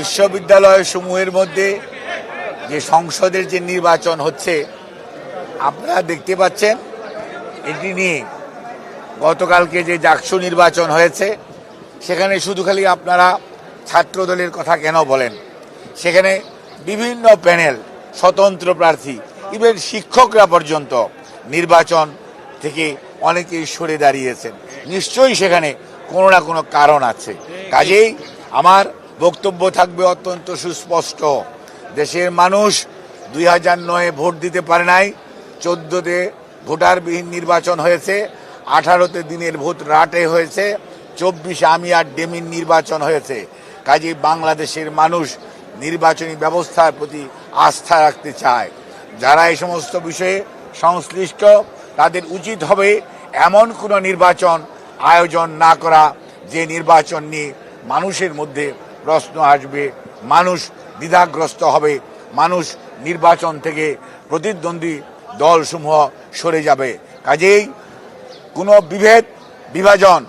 বিশ্ববিদ্যালয় সমূহের মধ্যে যে সংসদের যে নির্বাচন হচ্ছে, আপনারা দেখতে পাচ্ছেন, এটি নিয়ে গতকালকে যে জাকসু নির্বাচন হয়েছে, সেখানে শুধু খালি আপনারা ছাত্রদলের কথা কেন বলেন? সেখানে বিভিন্ন প্যানেল, স্বতন্ত্র প্রার্থী, ইভেন শিক্ষকরা পর্যন্ত নির্বাচন থেকে অনেকেই সরে দাঁড়িয়েছেন। নিশ্চয়ই সেখানে কোনো না কোনো কারণ আছে। কাজেই আমার বক্তব্য থাকবে অত্যন্ত সুস্পষ্ট। দেশের মানুষ দুই হাজার নয়ে ভোট দিতে পারে নাই, চোদ্দোতে ভোটারবিহীন নির্বাচন হয়েছে, আঠারোতে দিনের ভোট রাটে হয়েছে, চব্বিশে আমি আর ডেমিন নির্বাচন হয়েছে। কাজে বাংলাদেশের মানুষ নির্বাচনী ব্যবস্থার প্রতি আস্থা রাখতে চায়। যারা এই সমস্ত বিষয়ে সংশ্লিষ্ট, তাদের উচিত হবে এমন কোনো নির্বাচন আয়োজন না করা, যে নির্বাচন নিয়ে মানুষের মধ্যে প্রশ্ন আসবে মানুষ দ্বিধাগ্রস্ত হবে মানুষ নির্বাচন থেকে প্রতিদ্বন্দ্বী দলসমূহ সরে যাবে। কাজেই কোনো বিভেদ বিভাজন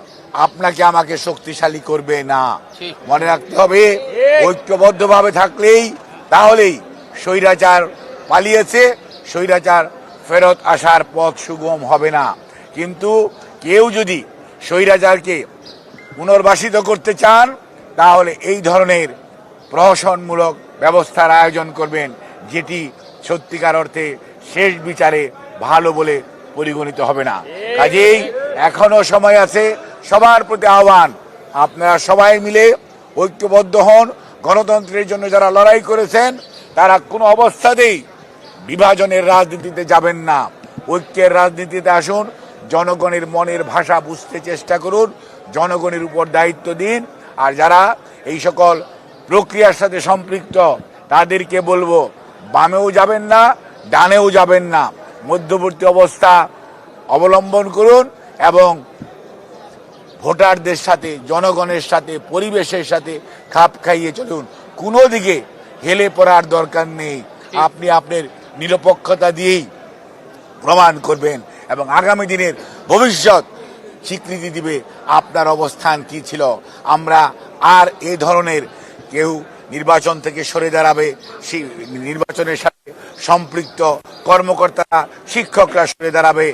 আপনাকে আমাকে শক্তিশালী করবে না। মনে রাখতে হবে ঐক্যবদ্ধভাবে থাকলেই তাহলেই স্বৈরাচার পালিয়েছে স্বৈরাচার ফেরত আসার পথ সুগম হবে না। কিন্তু কেউ যদি স্বৈরাচারকে পুনর্বাসিত করতে চান তাহলে এই ধরনের প্রহসনমূলক ব্যবস্থার আয়োজন করবেন, যেটি সত্যিকার অর্থে শেষ বিচারে ভালো বলে পরিগণিত হবে না। কাজেই এখনও সময় আছে সবার প্রতি আহ্বান। আপনারা সবাই মিলে ঐক্যবদ্ধ হন। গণতন্ত্রের জন্য যারা লড়াই করেছেন, তারা কোনো অবস্থাতেই বিভাজনের রাজনীতিতে যাবেন না। ঐক্যের রাজনীতিতে আসুন, জনগণের মনের ভাষা বুঝতে চেষ্টা করুন, জনগণের উপর দায়িত্ব দিন আর যারা এই সকল প্রক্রিয়ার সাথে সম্পৃক্ত, তাদেরকে বলব, বামেও যাবেন না, ডানেও যাবেন না। মধ্যবর্তী অবস্থা অবলম্বন করুন এবং ভোটারদের সাথে, জনগণের সাথে, পরিবেশের সাথে খাপ খাইয়ে চলুন। কোনো দিকে হেলে পড়ার দরকার নেই। আপনি আপনার নিরপেক্ষতা দিয়েই প্রমাণ করবেন এবং আগামী দিনের ভবিষ্যৎ স্বীকৃতি দিবে, আপনার অবস্থান কি ছিল? আমরা আর এ ধরনের কেউ নির্বাচন থেকে সরে দাঁড়াবে নির্বাচনের সাথে সম্পৃক্ত কর্মকর্তারা শিক্ষকরা সরে দাঁড়াবে।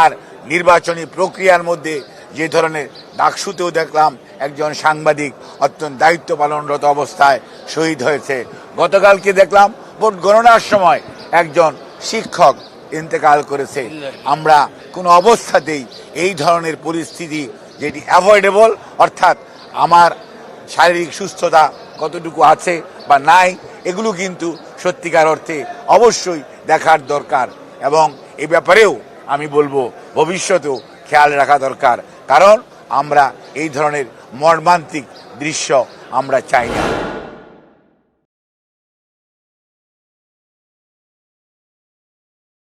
আর নির্বাচনী প্রক্রিয়ার মধ্যে যে ধরনের ডাকসুতেও দেখলাম, একজন সাংবাদিক অত্যন্ত দায়িত্ব পালনরত অবস্থায় শহীদ হয়েছে। গতকালকে দেখলাম, ভোট গণনার সময় একজন শিক্ষক ইন্তেকাল করেছে। আমরা কোনো অবস্থাতেই এই ধরনের পরিস্থিতি যেটি অ্যাভয়েডেবল অর্থাৎ আমার শারীরিক সুস্থতা কতটুকু আছে বা নাই, এগুলো কিন্তু সত্যিকার অর্থে অবশ্যই দেখার দরকার। এবং এ ব্যাপারেও আমি বলব, ভবিষ্যতেও খেয়াল রাখা দরকার। কারণ আমরা এই ধরনের মর্মান্তিক দৃশ্য আমরা চাই না।